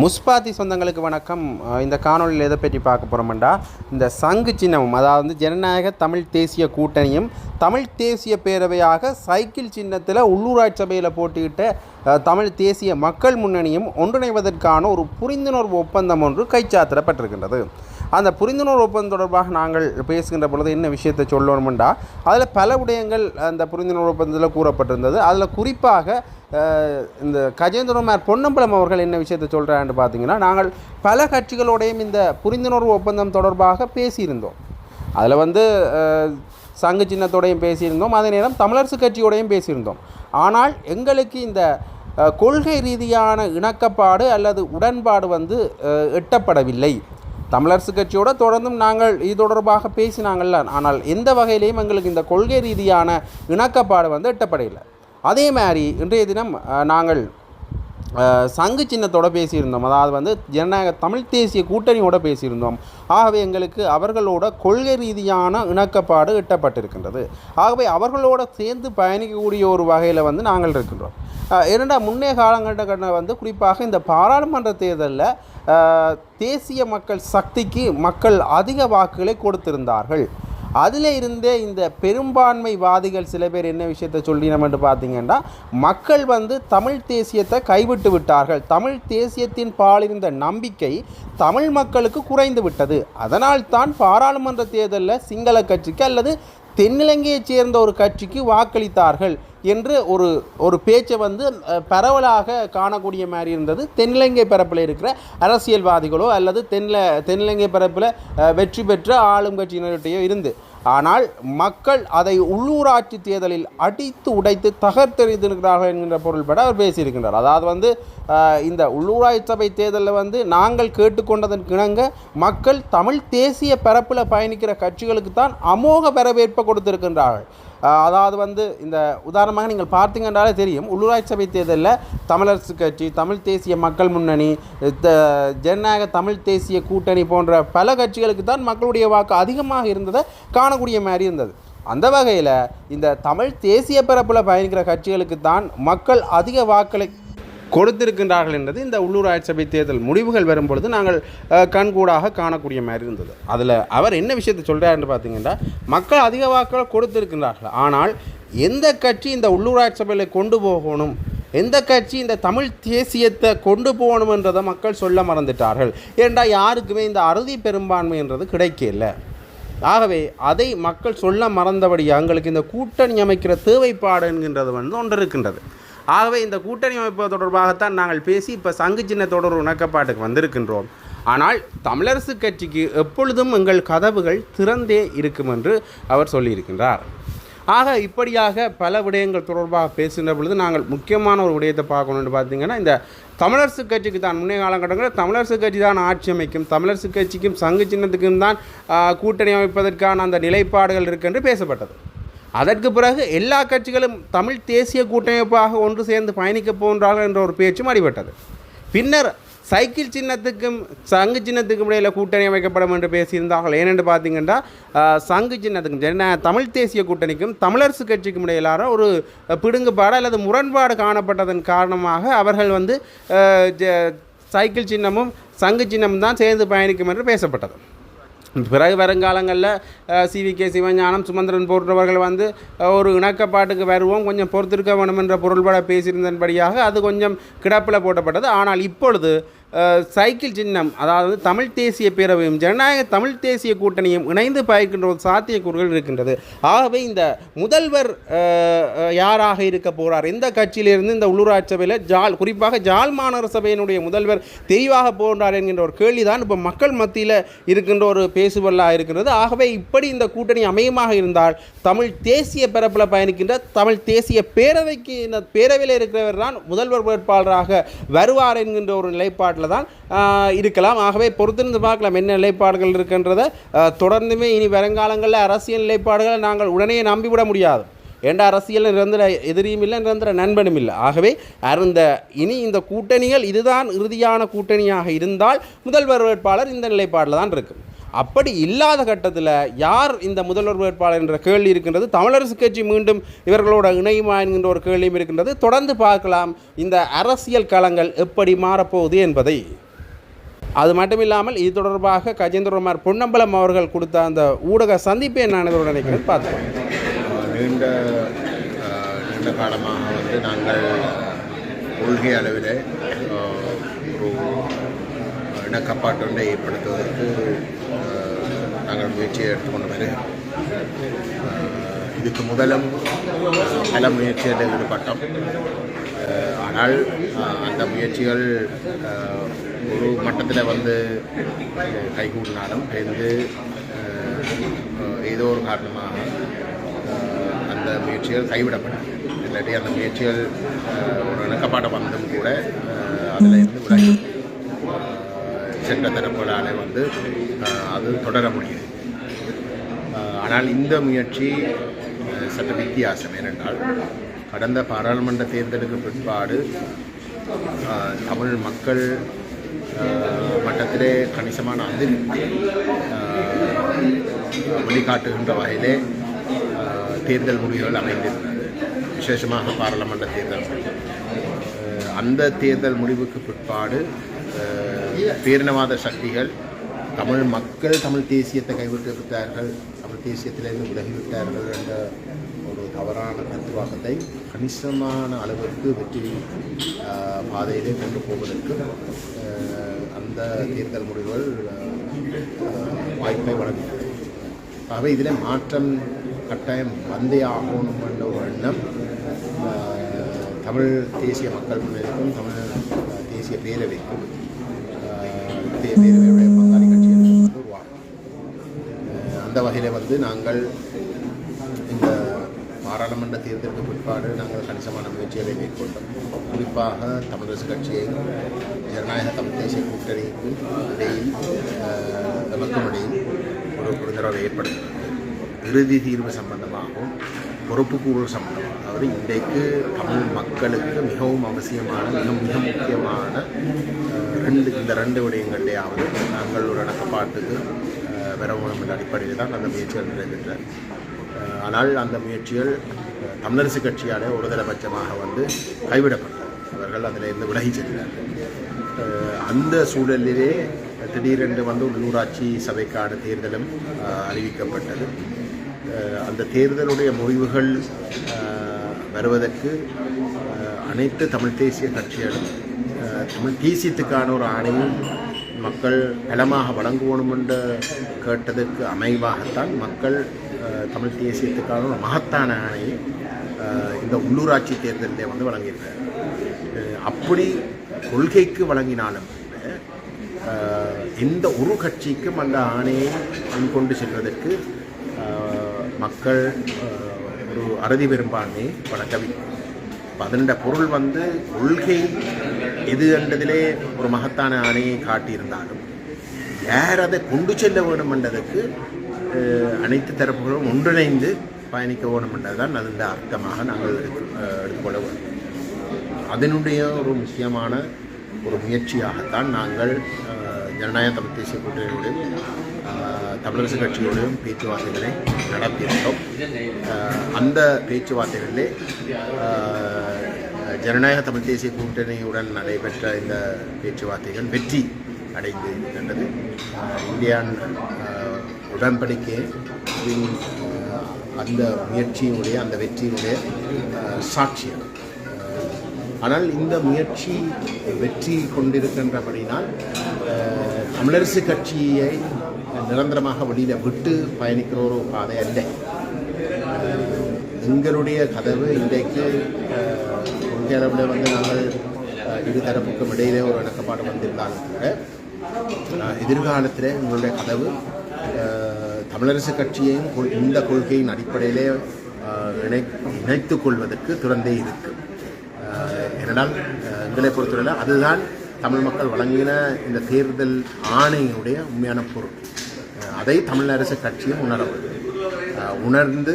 முஸ்பாத்தி சொந்தங்களுக்கு வணக்கம். இந்த காணொலியில் எதை பற்றி பார்க்க போகிறோம்டா இந்த சங்கு சின்னமும் அதாவது ஜனநாயக தமிழ் தேசிய கூட்டணியும் தமிழ் தேசிய பேரவையாக சைக்கிள் சின்னத்தில் உள்ளூராட்சி சபையில் போட்டியிட்ட தமிழ் தேசிய மக்கள் முன்னணியும் ஒன்றிணைவதற்கான ஒரு புரிந்துணர்வு ஒப்பந்தம் ஒன்று கைச்சாத்திடப்பட்டிருக்கின்றது. அந்த புரிந்துணர்வு ஒப்பந்தம் தொடர்பாக நாங்கள் பேசுகின்ற பொழுது என்ன விஷயத்தை சொல்லணும்டா அதில் பல விடயங்கள் அந்த புரிந்துணர்வு ஒப்பந்தத்தில் கூறப்பட்டிருந்தது. அதில் குறிப்பாக இந்த கஜேந்திரகுமார் பொன்னம்பலம் அவர்கள் என்ன விஷயத்தை சொல்கிறான்னு பார்த்தீங்கன்னா நாங்கள் பல கட்சிகளோடையும் இந்த புரிந்துணர்வு ஒப்பந்தம் தொடர்பாக பேசியிருந்தோம். அதில் வந்து சங்கு சின்னத்தோடையும் பேசியிருந்தோம் அதே நேரம் தமிழரசு கட்சியோடையும் பேசியிருந்தோம். ஆனால் எங்களுக்கு இந்த கொள்கை ரீதியான இணக்கப்பாடு அல்லது உடன்பாடு வந்து எட்டப்படவில்லை. தமிழரசு கட்சியோட தொடர்ந்தும் நாங்கள் இது தொடர்பாக பேசினாங்கல்ல. ஆனால் எந்த வகையிலையும் எங்களுக்கு இந்த கொள்கை ரீதியான இணக்கப்பாடு வந்து எட்டப்படையில் அதே மாதிரி இன்றைய தினம் நாங்கள் சங்கு சின்னத்தோடு பேசியிருந்தோம். அதாவது வந்து ஜனநாயக தமிழ் தேசிய கூட்டணியோட பேசியிருந்தோம். ஆகவே எங்களுக்கு அவர்களோட கொள்கை ரீதியான இணக்கப்பாடு எட்டப்பட்டிருக்கின்றது. ஆகவே அவர்களோட சேர்ந்து பயணிக்கக்கூடிய ஒரு வகையில் வந்து நாங்கள் இருக்கின்றோம். இரண்டா முன்னே காலங்கட்ட வந்து குறிப்பாக இந்த பாராளுமன்ற தேர்தலில் தேசிய மக்கள் சக்திக்கு மக்கள் அதிக வாக்குகளை கொடுத்திருந்தார்கள். அதில் இருந்தே இந்த பெரும்பான்மைவாதிகள் சில பேர் என்ன விஷயத்தை சொல்லினோம் என்று பார்த்தீங்கன்னா மக்கள் வந்து தமிழ் தேசியத்தை கைவிட்டு விட்டார்கள். தமிழ் தேசியத்தின் பாலிருந்த நம்பிக்கை தமிழ் மக்களுக்கு குறைந்து விட்டது. அதனால் தான் பாராளுமன்ற தேர்தலில் சிங்கள கட்சிக்கு அல்லது தென்னிலங்கையைச் சேர்ந்த ஒரு கட்சிக்கு வாக்களித்தார்கள். என்று ஒரு ஒரு பேச்சை வந்து பரவலாக காணக்கூடிய மாதிரி இருந்தது. தென்னிலங்கை பரப்பில் இருக்கிற அரசியல்வாதிகளோ அல்லது தென்ல தென்னிலங்கை பரப்பில் வெற்றி பெற்ற ஆளும் கட்சியினர்கிட்டையோ இருந்து. ஆனால் மக்கள் அதை உள்ளூராட்சி தேர்தலில் அடித்து உடைத்து தகர்த்தெறிந்திருக்கிறார்கள் என்கின்ற பொருள்பட அவர் பேசியிருக்கின்றார். அதாவது வந்து இந்த உள்ளூராட்சி சபை தேர்தலில் வந்து நாங்கள் கேட்டுக்கொண்டதன் கிணங்க மக்கள் தமிழ் தேசிய பரப்பில் பயணிக்கிற கட்சிகளுக்கு தான் அமோக வரவேற்பை கொடுத்திருக்கின்றார்கள். அதாவது வந்து இந்த உதாரணமாக நீங்கள் பார்த்தீங்கன்றாலே தெரியும். உள்ளூராட்சி சபை தேர்தலில் தமிழரசு கட்சி தமிழ் தேசிய மக்கள் முன்னணி த- ஜனநாயக தமிழ் தேசிய கூட்டணி போன்ற பல கட்சிகளுக்கு தான் மக்களுடைய வாக்கு அதிகமாக இருந்ததை காணக்கூடிய மாதிரி இருந்தது. அந்த வகையில் இந்த தமிழ் தேசிய பரப்பில் பயணிக்கிற கட்சிகளுக்கு தான் மக்கள் அதிக வாக்களை கொடுத்திருக்கின்றார்கள் என்பது இந்த உள்ளூராட்சி சபை தேர்தல் முடிவுகள் வரும்பொழுது நாங்கள் கண்கூடாக காணக்கூடிய மாதிரி இருந்தது. அதில் அவர் என்ன விஷயத்தை சொல்கிறாருன்னு பார்த்தீங்கன்னா மக்கள் அதிக வாக்குகள் கொடுத்திருக்கின்றார்கள். ஆனால் எந்த கட்சி இந்த உள்ளூராட்சி சபையில் கொண்டு போகணும்? எந்த கட்சி இந்த தமிழ் தேசியத்தை கொண்டு போகணுன்றதை மக்கள் சொல்ல மறந்துட்டார்கள்? ஏண்டா யாருக்குமே இந்த அறுதி பெரும்பான்மைன்றது கிடைக்கல. ஆகவே அதை மக்கள் சொல்ல மறந்தபடி எங்களுக்கு இந்த கூட்டணி அமைக்கிற தேவைப்பாடு என்கின்றது வந்து ஒன்று இருக்கின்றது. ஆகவே இந்த கூட்டணி அமைப்பு தொடர்பாகத்தான் நாங்கள் பேசி இப்போ சங்கு சின்னத்தோட ஒரு உணக்கப்பாட்டுக்கு வந்திருக்கின்றோம். ஆனால் தமிழரசு கட்சிக்கு எப்பொழுதும் எங்கள் கதவுகள் திறந்தே இருக்கும் என்று அவர் சொல்லியிருக்கின்றார். ஆக இப்படியாக பல விடயங்கள் தொடர்பாக பேசுகின்ற பொழுது நாங்கள் முக்கியமான ஒரு விடயத்தை பார்க்கணும்னு பார்த்தீங்கன்னா இந்த தமிழரசு கட்சிக்கு தான் முன்னே காலகட்டங்களில் தமிழரசு கட்சி தான் ஆட்சி அமைக்கும். தமிழரசு கட்சிக்கும் சங்கு சின்னத்துக்கும் தான் கூட்டணி அமைப்பதற்கான அந்த நிலைப்பாடுகள் இருக்கு என்று பேசப்பட்டது. அதற்கு பிறகு எல்லா கட்சிகளும் தமிழ் தேசிய கூட்டமைப்பாக ஒன்று சேர்ந்து பயணிக்கப் போன்றார்கள் என்ற ஒரு பேச்சும் அடிபட்டது. பின்னர் சைக்கிள் சின்னத்துக்கும் சங்கு சின்னத்துக்கும் இடையில் கூட்டணி அமைக்கப்படும் என்று பேசியிருந்தார்கள். ஏனென்று பார்த்தீங்கன்னா சங்கு சின்னத்துக்கும் ஜன தமிழ் தேசிய கூட்டணிக்கும் தமிழரசு கட்சிக்கும் இடையிலான ஒரு பிடுங்குபாடு அல்லது முரண்பாடு காணப்பட்டதன் காரணமாக அவர்கள் வந்து ஜ- சைக்கிள் சின்னமும் சங்கு சின்னமும் தான் சேர்ந்து பயணிக்கும் என்று பேசப்பட்டது. பிறகு வருங்காலங்களில் சிவி கே சிவஞானம் சுமந்திரன் போன்றவர்கள் வந்து ஒரு இணக்கப்பாட்டுக்கு வருவோம் கொஞ்சம் பொறுத்திருக்க வேணும் என்ற பொருள்பட பேசியிருந்தபடியாக அது கொஞ்சம் கிடப்பில் போட்டப்பட்டது. ஆனால் இப்பொழுது சைக்கிள் சின்னம் அதாவது தமிழ் தேசிய பேரவையும் ஜனநாயக தமிழ் தேசிய கூட்டணியும் இணைந்து பயக்கின்ற ஒரு சாத்தியக்கூறுகள் இருக்கின்றது. ஆகவே இந்த முதல்வர் யாராக இருக்க போகிறார் எந்த கட்சியிலிருந்து இந்த உள்ளூராட்சி சபையில் ஜால் குறிப்பாக ஜால் மாநகர சபையினுடைய முதல்வர் தெரிவாக போன்றார் என்கின்ற ஒரு கேள்விதான் இப்போ மக்கள் மத்தியில் இருக்கின்ற ஒரு பேசுபொருளாக இருக்கின்றது. ஆகவே இப்படி இந்த கூட்டணி அமையமாக இருந்தால் தமிழ் தேசிய பரப்பில் பயணிக்கின்ற தமிழ் தேசிய பேரவைக்கு இந்த பேரவையில் இருக்கிறவர் தான் முதல்வர் வேட்பாளராக வருவார் என்கின்ற ஒரு நிலைப்பாட்டில் தான் இருக்கலாம். ஆகவே பொறுத்திருந்து பார்க்கலாம் என்ன நிலைப்பாடுகள் இருக்குன்றதை. தொடர்ந்துமே இனி வருங்காலங்களில் அரசியல் நிலைப்பாடுகளை நாங்கள் உடனே நம்பிவிட முடியாது. ஏண்ட அரசியல் நிரந்தர எதிரியும் இல்லை நிரந்தர நண்பனும் இல்லை. ஆகவே அந்த இனி இந்த கூட்டணிகள் இதுதான் இறுதியான கூட்டணியாக இருந்தால் முதல்வர் வேட்பாளர் இந்த நிலைப்பாடில் தான் இருக்கும். அப்படி இல்லாத கட்டத்தில் யார் இந்த முதல்வர் வேட்பாளர் என்ற கேள்வி இருக்கின்றது? தமிழரசு கட்சி மீண்டும் இவர்களோட இணையுமா என்கின்ற ஒரு கேள்வியும் இருக்கின்றது. தொடர்ந்து பார்க்கலாம் இந்த அரசியல் களங்கள் எப்படி மாறப்போகுது என்பதை. அது மட்டும் இல்லாமல் இது தொடர்பாக கஜேந்திரகுமார் பொன்னம்பலம் அவர்கள் கொடுத்த அந்த ஊடக சந்திப்பை நான் இதோட நினைக்கிறேன் பார்த்தோம் நீண்ட நீண்ட காலமாக வந்து நாங்கள் கொள்கை அளவில் ஒரு இணக்கப்பாட்டு ஏற்படுத்துவதற்கு நாங்கள் முயற்சியை எடுத்துக்கொண்டு வருகிறோம் இதுக்கு முதலும் பல முயற்சிகளில் ஈடுபட்டோம். ஆனால் அந்த முயற்சிகள் ஒரு மட்டத்தில் வந்து கைகூடினாலும் சேர்ந்து ஏதோ ஒரு காரணமாக அந்த முயற்சிகள் கைவிடப்பட்டது இல்லாட்டி அந்த முயற்சிகள் ஒரு இணக்கப்பாட்டை வந்தும் கூட அதில் இருந்து விலகி சென்ற தரப்புகளால் வந்து அது தொடர முடியுது. ஆனால் இந்த முயற்சி சற்று வித்தியாசம் ஏனென்றால் கடந்த பாராளுமன்ற தேர்தலுக்கு பிற்பாடு தமிழ் மக்கள் மட்டத்திலே கணிசமான அதிருப்தி வழிகாட்டுகின்ற வகையிலே தேர்தல் முடிவுகள் அமைந்திருந்தது. விசேஷமாக பாராளுமன்ற தேர்தல் அந்த தேர்தல் முடிவுக்கு பிற்பாடு பேரினவாத சக்திகள் தமிழ் மக்கள் தமிழ் தேசியத்தை கைவிட்டு விட்டார்கள் தமிழ் தேசியத்திலிருந்து விலகிவிட்டார்கள் என்ற ஒரு தவறான தத்துவாக்கத்தை கணிசமான அளவிற்கு வெற்றி பாதையிலே கொண்டு போவதற்கு அந்த தேர்தல் முடிவுகள் வாய்ப்பை வழங்குகிறது. ஆகவே இதில் மாற்றம் கட்டாயம் வந்தே ஆகணும் என்ற ஒரு எண்ணம் தமிழ் தேசிய மக்கள் முன்னணிக்கும் தமிழ் தேசிய பேரவைக்கும் அஹ், பேரவையுடைய பங்காளி கட்சிகளுக்கும் வந்து உருவாகும் அந்த வகையில் வந்து நாங்கள் இந்த பாராளுமன்ற தேர்தலுக்கு பிற்பாடு நாங்கள் கணிசமான முயற்சிகளை மேற்கொண்டோம். குறிப்பாக தமிழரசு கட்சியை ஜனநாயக தமிழ் தேசிய கூட்டணிக்கு இடையில் அஹ், இடையில் ஒரு புரிந்துணர்வை ஏற்படுத்தினது இறுதி தீர்வு சம்பந்தமாகவும் பொறுப்புக்கூறல் சம்பந்தம் அதாவது இன்றைக்கு தமிழ் மக்களுக்கு மிகவும் அவசியமான மிக மிக முக்கியமான ரெண்டு இந்த ரெண்டு விடயங்களையாவது நாங்கள் ஒரு இணக்கப்பாட்டுக்கு அஹ், வர என்ற அடிப்படையில் தான் அந்த முயற்சிகள் நிறைவேற்ற ஆனால் அந்த முயற்சிகள் தமிழரசு கட்சியால் ஒருதலைபட்சமாக வந்து கைவிடப்பட்டது. அவர்கள் அதில் இருந்து விலகி சென்றார்கள். அந்த சூழலிலே திடீரென்று வந்து உள்ளூராட்சி சபைக்கான தேர்தலும் அறிவிக்கப்பட்டது. அந்த தேர்தலுடைய முடிவுகள் வருவதற்கு அனைத்து தமிழ் தேசிய கட்சிகளும் தமிழ் தேசியத்துக்கான ஒரு ஆணையும் மக்கள் பலமாக வழங்குவோம் என்று கேட்டதற்கு அமைவாகத்தான் மக்கள் தமிழ் தேசியத்துக்கான ஒரு மகத்தான ஆணையை இந்த உள்ளூராட்சி தேர்தலிலே வந்து வழங்கியிருக்கார் அப்படி கொள்கைக்கு வழங்கினாலும் எந்த ஒரு கட்சிக்கும் அந்த ஆணையை முன்கொண்டு செல்வதற்கு மக்கள் ஒரு அறுதி பெரும்பான்மை வழங்கவில்லை அப்ப பொருள் வந்து கொள்கை எது என்றதிலே ஒரு மகத்தான ஆணையை காட்டியிருந்தாலும் யார் அதை கொண்டு செல்ல வேண்டும் என்றதுக்கு அனைத்து தரப்புகளும் ஒன்றிணைந்து பயணிக்க வேண்டும் என்றதுதான் அதன் அர்த்தமாக நாங்கள் எடுத்து எடுத்துக்கொள்ள வேண்டும். அதனுடைய ஒரு முக்கியமான ஒரு முயற்சியாகத்தான் நாங்கள் ஜனநாயக தமிழ் தேசிய கூட்டணியோடும் தமிழரசு கட்சியோடும் பேச்சுவார்த்தைகளை நடத்தியிருந்தோம். அந்த பேச்சுவார்த்தைகளிலே ஜனநாயக தமிழ் தேசிய கூட்டணியுடன் நடைபெற்ற இந்த பேச்சுவார்த்தைகள் வெற்றி அடைந்து இருக்கின்றது. அஹ், இந்தியான் உடன்படிக்கை அந்த முயற்சியினுடைய அந்த வெற்றியினுடைய சாட்சியம் ஆனால் இந்த முயற்சி வெற்றி கொண்டிருக்கின்றபடினால் தமிழரசு கட்சியை நிரந்தரமாக வெளியில் விட்டு பயணிக்கிற ஒரு பாதை அல்ல. எங்களுடைய கதவு இன்றைக்கு அஹ், வந்து நாங்கள் இருதரப்புக்கும் இடையிலே ஒரு இணக்கப்பாடு வந்திருந்தாலும் கூட எதிர்காலத்தில் எங்களுடைய கதவு தமிழரசு கட்சியையும் கொள்- இந்த கொள்கையின் அடிப்படையிலே இணை இணைத்து கொள்வதற்கு திறந்தே இருக்கு. அஹ், ஏனென்றால் எங்களை பொறுத்தவரையில் அதுதான் தமிழ் மக்கள் வழங்கின இந்த தேர்தல் ஆணையினுடைய உண்மையான பொருள். அதை தமிழ் அரசு கட்சியும் உணர உணர்ந்து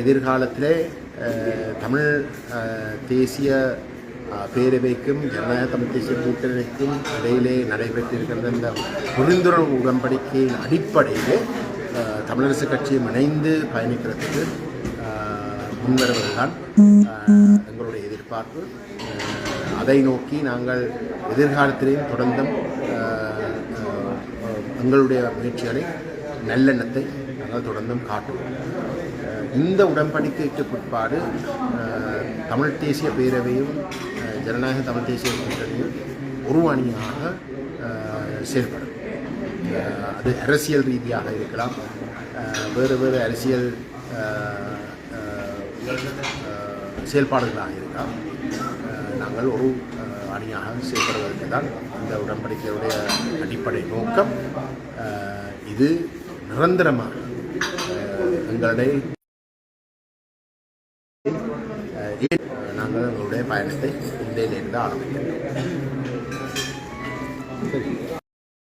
எதிர்காலத்திலே தமிழ் தேசிய பேரவைக்கும் ஜனநாயக தமிழ் தேசிய கூட்டணிக்கும் இடையிலே நடைபெற்றிருக்கின்ற இந்த புரிந்துணர்வு உடன்படிக்கையின் அடிப்படையிலே தமிழரசு கட்சியும் இணைந்து பயணிக்கிறதுக்கு முன்வருவதுதான் எங்களுடைய எதிர்பார்ப்பு. அதை நோக்கி நாங்கள் எதிர்காலத்திலேயும் தொடர்ந்தும் எங்களுடைய முயற்சிகளை நல்லெண்ணத்தை நாங்கள் தொடர்ந்தும் காட்டுவோம். இந்த உடன்படிக்கைக்கு பிற்பாடு தமிழ் தேசிய பேரவையும் ஜனநாயக தமிழ் தேசிய கூட்டணியும் ஒரு அணியாக செயல்படும். அது அரசியல் ரீதியாக இருக்கலாம். வேறு வேறு அரசியல் செயல்பாடுகளாக இருக்கலாம். நாங்கள் ஒரு அணியாக செயல்படுவதற்கு தான் இந்த உடன்படிக்கையுடைய அடிப்படை நோக்கம். இது நிரந்தரமாக எங்களுடைய நாங்கள் எங்களுடைய பயணத்தை இந்தியிலிருந்து ஆரம்பிக்கிறோம். சரி